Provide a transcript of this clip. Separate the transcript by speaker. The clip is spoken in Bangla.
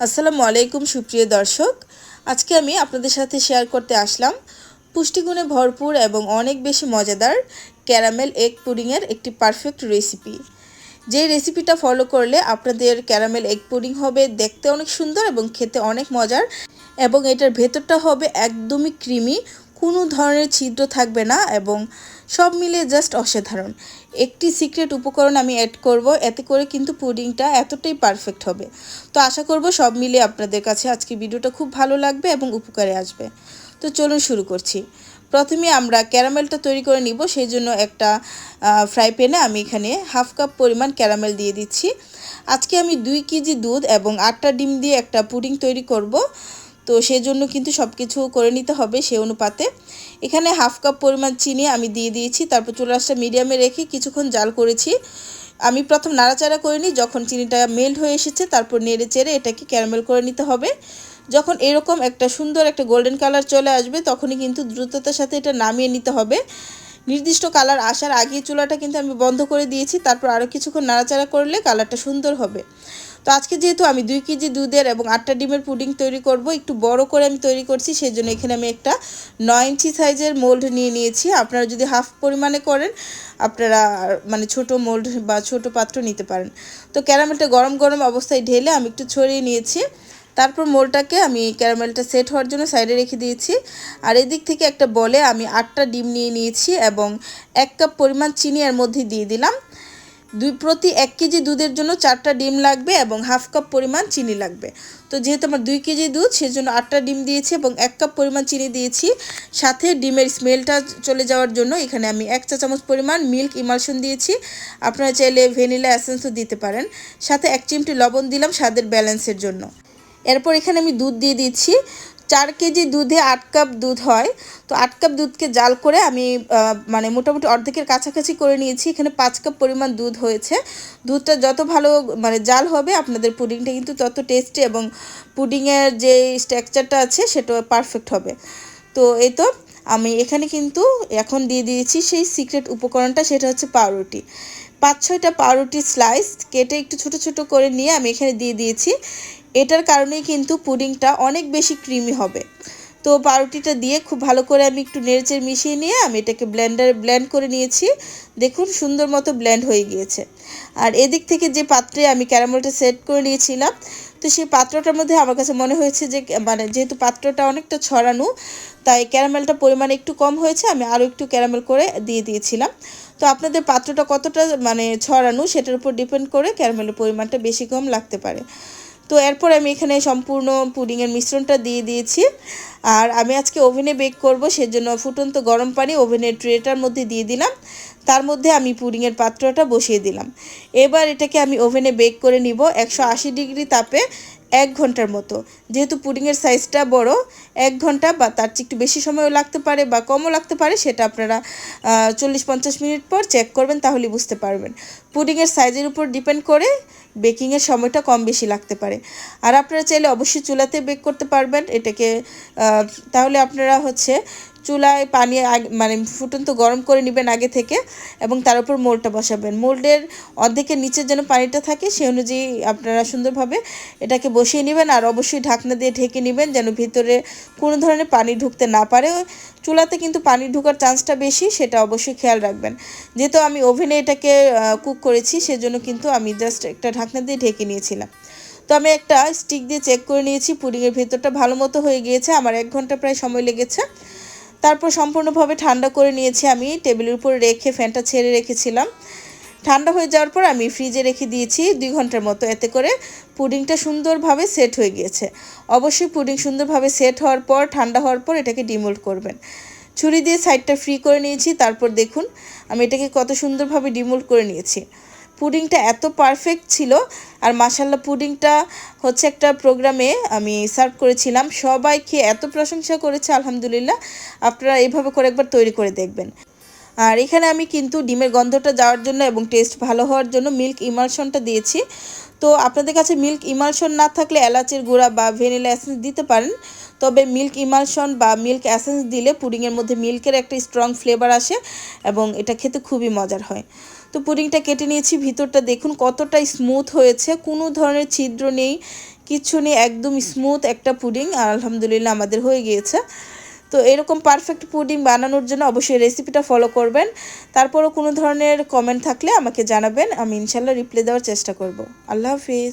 Speaker 1: আসসালামু আলাইকুম, সুপ্রিয় দর্শক। আজকে আমি আপনাদের সাথে শেয়ার করতে আসলাম পুষ্টিগুণে ভরপুর এবং অনেক বেশি মজাদার ক্যারামেল এগ পুডিংয়ের একটি পারফেক্ট রেসিপি। যে রেসিপিটা ফলো করলে আপনাদের ক্যারামেল এগ পুডিং হবে দেখতে অনেক সুন্দর এবং খেতে অনেক মজার এবং এটার ভেতরটা হবে একদমই ক্রিমি কোনো ধরনের ছিদ্র থাকবে না এবং সব মিলিয়ে জাস্ট অসাধারণ। একটি সিক্রেট উপকরণ আমি অ্যাড করব, এতে করে কিন্তু পুডিংটা এতটাই পারফেক্ট হবে। তো আশা করব সব মিলিয়ে আপনাদের কাছে আজকে ভিডিওটা খুব ভালো লাগবে এবং উপকারে আসবে। তো চলুন শুরু করছি। প্রথমে আমরা ক্যারামেলটা তৈরি করে নিব, সেই জন্য একটা ফ্রাই প্যানে আমি এখানে হাফ কাপ পরিমাণ ক্যারামেল দিয়ে দিচ্ছি। আজকে আমি দুই কেজি দুধ এবং আটটা ডিম দিয়ে একটা পুডিং তৈরি করব। তো সেজন্য কিন্তু সব কিছু করে নিতে হবে সে অনুপাতে। এখানে হাফ কাপ পরিমাণ চিনি আমি দিয়ে দিয়েছি, তারপর চুলাশটা মিডিয়ামে রেখে কিছুক্ষণ জাল করেছি। আমি প্রথম নাড়াচাড়া করিনি, যখন চিনিটা মেল্ট হয়ে এসেছে, তারপর নেড়ে চেড়ে এটাকে ক্যারামেল করে নিতে হবে। যখন এরকম একটা সুন্দর একটা গোল্ডেন কালার চলে আসবে, তখনই কিন্তু দ্রুততার সাথে এটা নামিয়ে নিতে হবে। নির্দিষ্ট কালার আসার আগে চুলাটা কিন্তু আমি বন্ধ করে দিয়েছি, তারপর আরও কিছুক্ষণ নাড়াচাড়া করলে কালারটা সুন্দর হবে। তো আজকে যেহেতু আমি দুই কেজি দুধের এবং আটটা ডিমের পুডিং তৈরি করব, একটু বড় করে আমি তৈরি করছি সেই জন্য এখানে আমি একটা নয় ইঞ্চি সাইজের মোল্ড নিয়ে নিয়েছি। আপনারা যদি হাফ পরিমাণে করেন, আপনারা মানে ছোট মোল্ড বা ছোট পাত্র নিতে পারেন। তো ক্যারামেলটা গরম গরম অবস্থায় ঢেলে আমি একটু ছড়িয়ে নিয়েছি। তারপর মোলটাকে আমি ক্যারামেলটা সেট হওয়ার জন্য সাইডে রেখে দিয়েছি। আর এদিক থেকে একটা বলে আমি আটটা ডিম নিয়ে নিয়েছি এবং এক কাপ পরিমাণ চিনি এর মধ্যে দিয়ে দিলাম। দুই প্রতি এক কেজি দুধের জন্য চারটা ডিম লাগবে এবং হাফ কাপ পরিমাণ চিনি লাগবে। তো যেহেতু আমার দুই কেজি দুধ, সেজন্য আটটা ডিম দিয়েছি এবং এক কাপ পরিমাণ চিনি দিয়েছি। সাথে ডিমের স্মেলটা চলে যাওয়ার জন্য এখানে আমি এক চা চামচ পরিমাণ মিল্ক ইমালশন দিয়েছি। আপনারা চাইলে ভ্যানিলা অ্যাসেন্সও দিতে পারেন। সাথে এক চিমটি লবণ দিলাম স্বাদের ব্যালেন্সের জন্য। এরপর এখানে আমি দুধ দিয়ে দিচ্ছি। চার কেজি দুধে আট কাপ দুধ হয়। তো আট কাপ দুধকে জাল করে আমি মানে মোটামুটি অর্ধেকের কাছাকাছি করে নিয়েছি। এখানে পাঁচ কাপ পরিমাণ দুধ হয়েছে। দুধটা যত ভালো মানে জাল হবে, আপনাদের পুডিংটা কিন্তু তত টেস্টি এবং পুডিংয়ের যে স্ট্রাকচারটা আছে, সেটা পারফেক্ট হবে। তো এই তো, আমি এখানে কিন্তু এখন দিয়ে দিয়েছি সেই সিক্রেট উপকরণটা, সেটা হচ্ছে পাউরুটি। পাঁচ ছয়টা পাউরুটি স্লাইস কেটে একটু ছোট ছোট করে নিয়ে আমি এখানে দিয়ে দিয়েছি। এটার কারণেই কিন্তু পুডিংটা অনেক বেশি ক্রিমি হবে। তো পাউরুটিটা দিয়ে খুব ভালো করে আমি একটু নেড়েচেড়ে মিশিয়ে নিয়ে আমি এটাকে ব্লেন্ডারে ব্লেন্ড করে নিয়েছি। দেখুন, সুন্দর মতো ব্লেন্ড হয়ে গিয়েছে। আর এদিক থেকে যে পাত্রে আমি ক্যারামেলটা সেট করে নিয়েছিলাম তো সেই পাত্রটার মধ্যে আমার কাছে মনে হয়েছে যে মানে যেহেতু পাত্রটা অনেকটা ছড়ানো, তাই ক্যারামেলটা পরিমাণে একটু কম হয়েছে, আমি আরও একটু ক্যারামেল করে দিয়ে দিয়েছিলাম। তো আপনাদের পাত্রটা কতটা মানে ছড়ানো, সেটার উপর ডিপেন্ড করে ক্যারামেলের পরিমাণটা বেশি কম লাগতে পারে। তো এরপর আমি এখানে সম্পূর্ণ পুডিংয়ের মিশ্রণটা দিয়ে দিয়েছি। আর আমি আজকে ওভেনে বেক করব, সেজন্য ফুটন্ত গরম পানি ওভেনের ট্রেটার মধ্যে দিয়ে দিলাম। তার মধ্যে আমি পুডিংয়ের পাত্রটা বসিয়ে দিলাম। এবার এটাকে আমি ওভেনে বেক করে নিব একশো আশি ডিগ্রি তাপে এক ঘণ্টার মতো। যেহেতু পুডিংয়ের সাইজটা বড়, এক ঘণ্টা বা তার চেয়ে একটু বেশি সময়ও লাগতে পারে বা কমও লাগতে পারে, সেটা আপনারা চল্লিশ পঞ্চাশ মিনিট পর চেক করবেন তাহলে বুঝতে পারবেন। পুডিংয়ের সাইজের উপর ডিপেন্ড করে বেকিংয়ের সময়টা কম বেশি লাগতে পারে। আর আপনারা চাইলে অবশ্যই চুলাতে বেক করতে পারবেন। এটাকে তাহলে আপনারা হচ্ছে চুলায় পানি মানে ফুটন্ত গরম করে নেবেন আগে থেকে এবং তার উপর মোলটা বসাবেন। মোল্ডের অর্ধেকের নিচের যেন পানিটা থাকে সেই অনুযায়ী আপনারা সুন্দরভাবে এটাকে বসিয়ে নেবেন আর অবশ্যই ঢাকনা দিয়ে ঢেকে নেবেন যেন ভিতরে কোনো ধরনের পানি ঢুকতে না পারে। চুলাতে কিন্তু পানি ঢুকার চান্সটা বেশি, সেটা অবশ্যই খেয়াল রাখবেন। যেহেতু আমি ওভেনে এটাকে কুক করেছি, সেজন্য কিন্তু আমি জাস্ট একটা ঢাকনা দিয়ে ঢেকে নিয়েছিলাম। তো আমি একটা স্টিক দিয়ে চেক করে নিয়েছি, পুডিংয়ের ভেতরটা ভালো মতো হয়ে গিয়েছে, আমার এক ঘণ্টা প্রায় সময় লেগেছে। তারপর সম্পূর্ণভাবে ঠান্ডা করে নিয়েছি আমি। টেবিলের উপর রেখে, ফ্যানটা ছেড়ে রেখেছিলাম। ঠান্ডা হয়ে যাওয়ার পর আমি ফ্রিজে রেখে দিয়েছি দুই ঘণ্টার মতো। এতে করে পুডিংটা সুন্দরভাবে সেট হয়ে গিয়েছে। অবশ্যই পুডিং সুন্দরভাবে সেট হওয়ার পর, ঠান্ডা হওয়ার পর এটাকে ডিমোল্ড করবেন। ছুরি দিয়ে সাইডটা ফ্রি করে নিয়েছি। তারপর দেখুন, আমি এটাকে কত সুন্দরভাবে ডিমোল্ড করে নিয়েছি। পুডিংটা এত পারফেক্ট ছিল। আর মাসাল্লা পুডিংটা হচ্ছে একটা প্রোগ্রামে আমি সার্ভ করেছিলাম। সবাই খেয়ে এত প্রশংসা করেছে, আলহামদুলিল্লাহ। আপনারা এভাবে করে একবার তৈরি করে দেখবেন। আর এখানে আমি কিন্তু ডিমের গন্ধটা যাওয়ার জন্য এবং টেস্ট ভালো হওয়ার জন্য মিল্ক ইমালশনটা দিয়েছি। তো আপনাদের কাছে মিল্ক ইমালশন না থাকলে এলাচের গুঁড়া বা ভ্যানিলা এসেন্স দিতে পারেন, তবে মিল্ক ইমালশন বা মিল্ক অ্যাসেন্স দিলে পুডিংয়ের মধ্যে মিল্কের একটা স্ট্রং ফ্লেভার আসে এবং এটা খেতে খুবই মজার হয়। তো পুডিংটা কেটে নিয়েছি, ভিতরটা দেখুন কতটা স্মুথ হয়েছে, কোনো ধরনের ছিদ্র নেই, কিচ্ছু নেই, একদম স্মুথ একটা পুডিং আর আলহামদুলিল্লাহ আমাদের হয়ে গিয়েছে। তো এরকম পারফেক্ট পুডিং বানানোর জন্য অবশ্যই রেসিপিটা ফলো করবেন। তারপরও কোনো ধরনের কমেন্ট থাকলে আমাকে জানাবেন, আমি ইনশাল্লাহ রিপ্লাই দেওয়ার চেষ্টা করব। আল্লাহ হাফিজ।